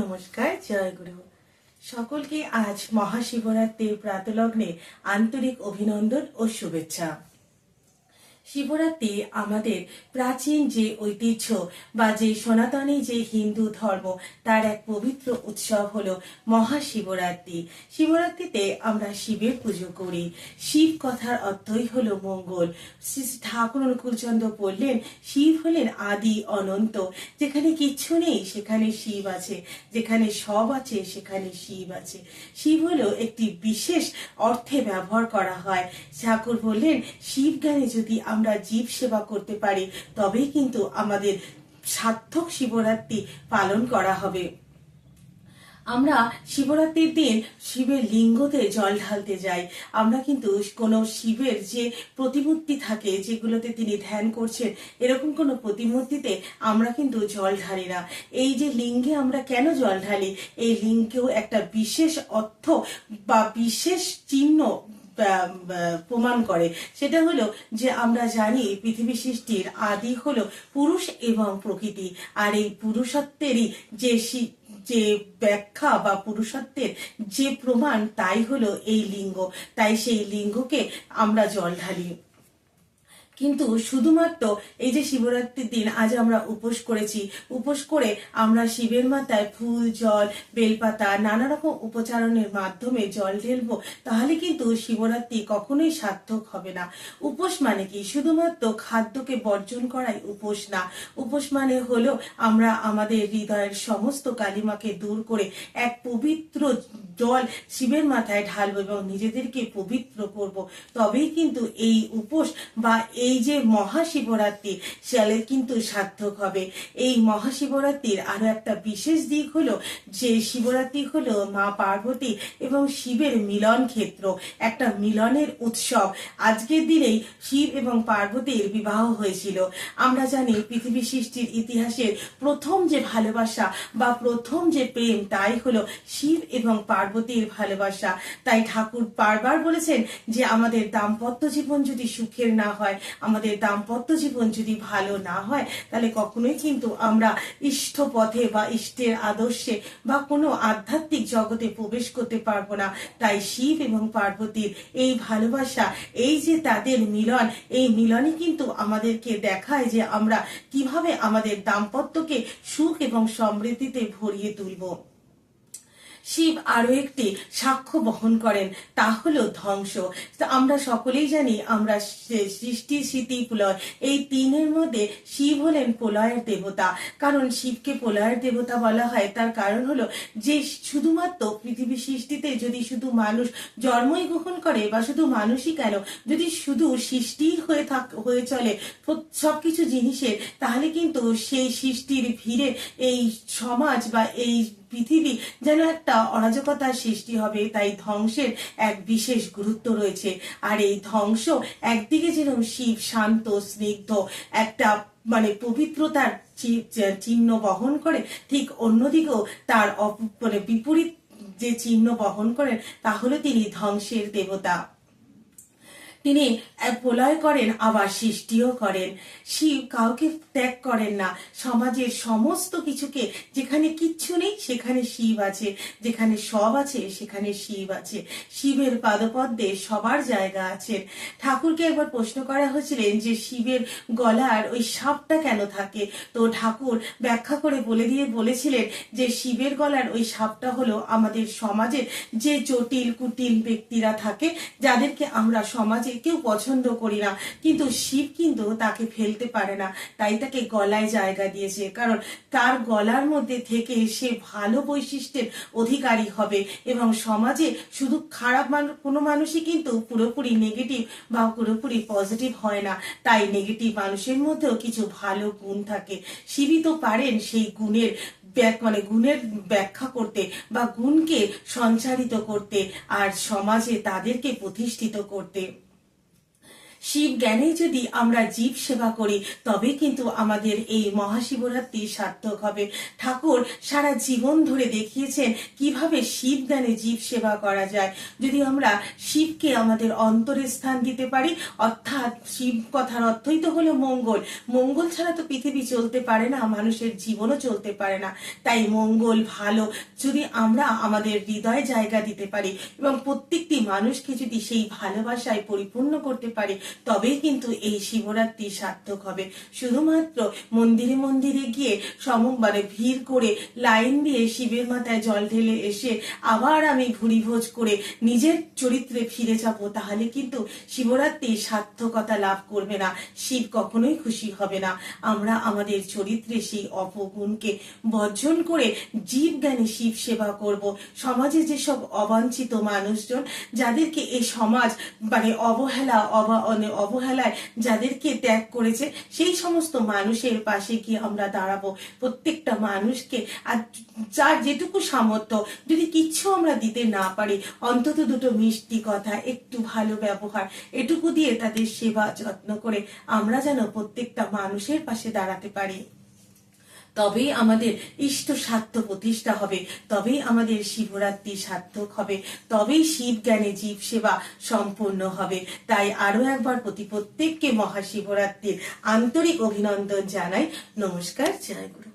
নমস্কার জয় গুরু। সকলকে আজ মহাশিবরাত্রির প্রাতলগ্নে আন্তরিক অভিনন্দন ও শুভেচ্ছা। শিবরাত্রি আমাদের প্রাচীন যে ঐতিহ্য বা যে সনাতনী যে হিন্দু ধর্ম, তার এক পবিত্র উৎসব হলো মহাশিবরাত্রি। শিবরাত্রিতে আমরা শিবের পুজো করি। শিব কথার অর্থই হলো মঙ্গল। শ্রী ঠাকুর অনুকূলচন্দ্র বললেন, শিব হলেন আদি অনন্ত। যেখানে কিচ্ছু নেই, সেখানে শিব আছে। যেখানে সব আছে, সেখানে শিব আছে। শিব হলো একটি বিশেষ অর্থে ব্যবহার করা হয়। ঠাকুর বললেন, শিব জ্ঞানে যদি আমরা জীব সেবা করতে পারি, তবেই কিন্তু আমাদের সার্থক শিবরাত্রি পালন করা হবে। আমরা শিবরাত্রির দিন শিবের লিঙ্গতে জল ঢালতে যাই। আমরা কিন্তু কোনো শিবের যে প্রতিমূর্তি থাকে, যেগুলোতে তিনি ধ্যান করছেন, এরকম কোনো প্রতিমূর্তিতে আমরা কিন্তু জল ঢালি না। এই যে লিঙ্গে আমরা কেন জল ঢালি? এই লিঙ্গেও একটা বিশেষ অর্থ বা বিশেষ চিহ্ন প্রমাণ করে। সেটা হলো যে আমরা জানি পৃথিবী সৃষ্টির আদি হলো পুরুষ এবং প্রকৃতি। আর এই পুরুষত্বেরই যে যে ব্যাখ্যা বা পুরুষত্বের যে প্রমাণ, তাই হলো এই লিঙ্গ। তাই সেই লিঙ্গকে আমরা জল ঢালি। কিন্তু শুধুমাত্র এই যে শিবরাত্রির দিন আজ আমরা উপোস করেছি, উপোস করে আমরা শিবের মাথায় ফুল, জল, বেলপাতা নানা রকম উপচারণের মাধ্যমে জল ঢেলবো, তাহলে কিন্তু শিবরাত্রি কখনোই সার্থক হবে না। উপোস মানে কি? শুধুমাত্র খাদ্যকে বর্জন করাই উপোস না। উপোস মানে হলো আমরা আমাদের হৃদয়ের সমস্ত কালিমাকে দূর করে এক পবিত্র জল শিবের মাথায় ঢালবো এবং নিজেদেরকে পবিত্র করব। তবেই কিন্তু এই উপোস বা এই যে মহাশিবরাত্রি সেলে কিন্তু সার্থক হবে। এই মহাশিবরাত্রির আরও একটা বিশেষ দিক হলো যে শিবরাত্রি হলো মা পার্বতী এবং শিবের মিলন ক্ষেত্র, একটা মিলনের উৎসব। আজকের দিনেই শিব এবং পার্বতীর বিবাহ হয়েছিল। আমরা জানি পৃথিবী সৃষ্টির ইতিহাসের প্রথম যে ভালোবাসা বা প্রথম যে প্রেম, তাই হলো শিব এবং পার্বতীর ভালোবাসা। তাই ঠাকুর বারবার বলেছেন যে আমাদের দাম্পত্য জীবন যদি সুখের না হয় আমাদের দাম্পত্য জীবন যদি ভালো না হয়, তাহলে কখনোই কিন্তু আমরা ইষ্ট পথে বা ইষ্টের আদর্শে বা কোনো আধ্যাত্মিক জগতে প্রবেশ করতে পারব না। তাই শিব এবং পার্বতীর এই ভালোবাসা, এই যে তাদের মিলন, এই মিলনে কিন্তু আমাদেরকে দেখায় যে আমরা কীভাবে আমাদের দাম্পত্যকে সুখ এবং সমৃদ্ধিতে ভরিয়ে তুলবো। শিব আরও একটি সাক্ষ্য বহন করেন, তা হলো ধ্বংস। আমরা সকলেই জানি আমরা সৃষ্টি, স্মৃতি, প্রলয়, এই তিনের মধ্যে শিব হলেন প্রলয়ের দেবতা। কারণ শিবকে প্রলয়ের দেবতা বলা হয়, তার কারণ হলো যে শুধুমাত্র পৃথিবী সৃষ্টিতে যদি শুধু মানুষ জন্মই গ্রহণ করে বা শুধু মানুষই কেন, যদি শুধু সৃষ্টি হয়ে থাক, হয়ে চলে সব কিছু জিনিসের, তাহলে কিন্তু সেই সৃষ্টির ভিড়ে এই সমাজ বা এই পৃথিবী যেন একটা অরাজকতার সৃষ্টি হবে, তাই ধ্বংসের এক বিশেষ গুরুত্ব রয়েছে। আর এই ধ্বংস একদিকে যেরকম শিব শান্ত, স্নিগ্ধ, একটা মানে পবিত্রতার চিহ্ন বহন করে, ঠিক অন্যদিকেও তার মানে বিপরীত যে চিহ্ন বহন করেন, তাহলে তিনি ধ্বংসের দেবতা। তিনি প্রলয় করেন, আবার সৃষ্টিও করেন। শিব কাউকে ত্যাগ করেন না। সমাজের সমস্ত কিছুকে যেখানে কিচ্ছু নেই, সেখানে শিব আছে। যেখানে সব আছে, সেখানে শিব আছে। শিবের পাদপদ্মে সবার জায়গা আছে। ঠাকুরকে একবার প্রশ্ন করা হয়েছিলেন যে, শিবের গলার ওই সাপটা কেন থাকে? তো ঠাকুর ব্যাখ্যা করে বলে দিয়ে বলেছিলেন যে, শিবের গলার ওই সাপটা হলো আমাদের সমাজের যে জটিল, কুটিল ব্যক্তিরা থাকে, যাদেরকে আমরা সমাজে কেউ পছন্দ করি না। কিন্তু শিব কিন্তু তাকে ফেলতে পারে না। তাই তাকে গলায় জায়গা দিয়েছে। কারণ তার গলার মধ্যে থেকে সে ভালো বৈশিষ্ট্যের অধিকারী হবে এবং সমাজে শুধু খারাপ কোনো মানুষই কিন্তু পুরোপুরি নেগেটিভ বা পুরোপুরি পজিটিভ হয় না। তাই নেগেটিভ মানুষের মধ্যেও কিছু ভালো গুণ থাকে। শিবই তো পারেন সেই গুণের মানে গুণের ব্যাখ্যা করতে বা গুণকে সঞ্চারিত করতে আর সমাজে তাদেরকে প্রতিষ্ঠিত করতে। শিব জ্ঞানে যদি আমরা জীব সেবা করি, তবে কিন্তু আমাদের এই মহাশিবরাত্রি সার্থক হবে। ঠাকুর সারা জীবন ধরে দেখিয়েছেন কীভাবে শিব জ্ঞানে জীব সেবা করা যায়। যদি আমরা শিবকে আমাদের অন্তরে স্থান দিতে পারি, অর্থাৎ শিব কথার অর্থই তো হলো মঙ্গল। মঙ্গল ছাড়া তো পৃথিবী চলতে পারে না, মানুষের জীবনও চলতে পারে না। তাই মঙ্গল ভালো যদি আমরা আমাদের হৃদয়ে জায়গা দিতে পারি এবং প্রত্যেকটি মানুষকে যদি সেই ভালোবাসায় পরিপূর্ণ করতে পারি তবেই কিন্তু এই শিবরাত্রি সার্থক হবে। শুধুমাত্র মন্দিরে মন্দিরে গিয়ে সম মানে ভিড় করে লাইন দিয়ে শিবের মাথায় জল ঢেলে এসে আবার আমি ভুরি ভোজ করে নিজের চরিত্রে ফিরে যাব, তাহলে কিন্তু শিবরাত্রি সার্থকতা লাভ করবে না। শিব কখনোই খুশি হবে না। আমরা আমাদের চরিত্রে সেই অপগুণকে বর্জন করে জীব জ্ঞানী শিব সেবা করব। সমাজে যেসব অবাঞ্ছিত মানুষজন, যাদেরকে এই সমাজ মানে অবহেলা, অবা মানে অবহেলায় যাদেরকে ত্যাগ করেছে, সেই সমস্ত মানুষের পাশে গিয়ে আমরা দাঁড়াবো। প্রত্যেকটা মানুষকে আর যার যেটুকু সামর্থ্য, যদি কিচ্ছু আমরা দিতে না পারি, অন্তত দুটো মিষ্টি কথা, একটু ভালো ব্যবহার, এটুকু দিয়ে তাদের সেবা যত্ন করে আমরা যেন প্রত্যেকটা মানুষের পাশে দাঁড়াতে পারি। তবেই আমাদের ইষ্ট সার্থ প্রতিষ্ঠা হবে তবেই আমাদের শিবরাত্রি সার্থক হবে, তবেই শিব জ্ঞানে জীব সেবা সম্পূর্ণ হবে। তাই আরও একবার প্রতি প্রত্যেককে মহাশিবরাত্রির আন্তরিক অভিনন্দন জানাই। নমস্কার, জয় গুরু।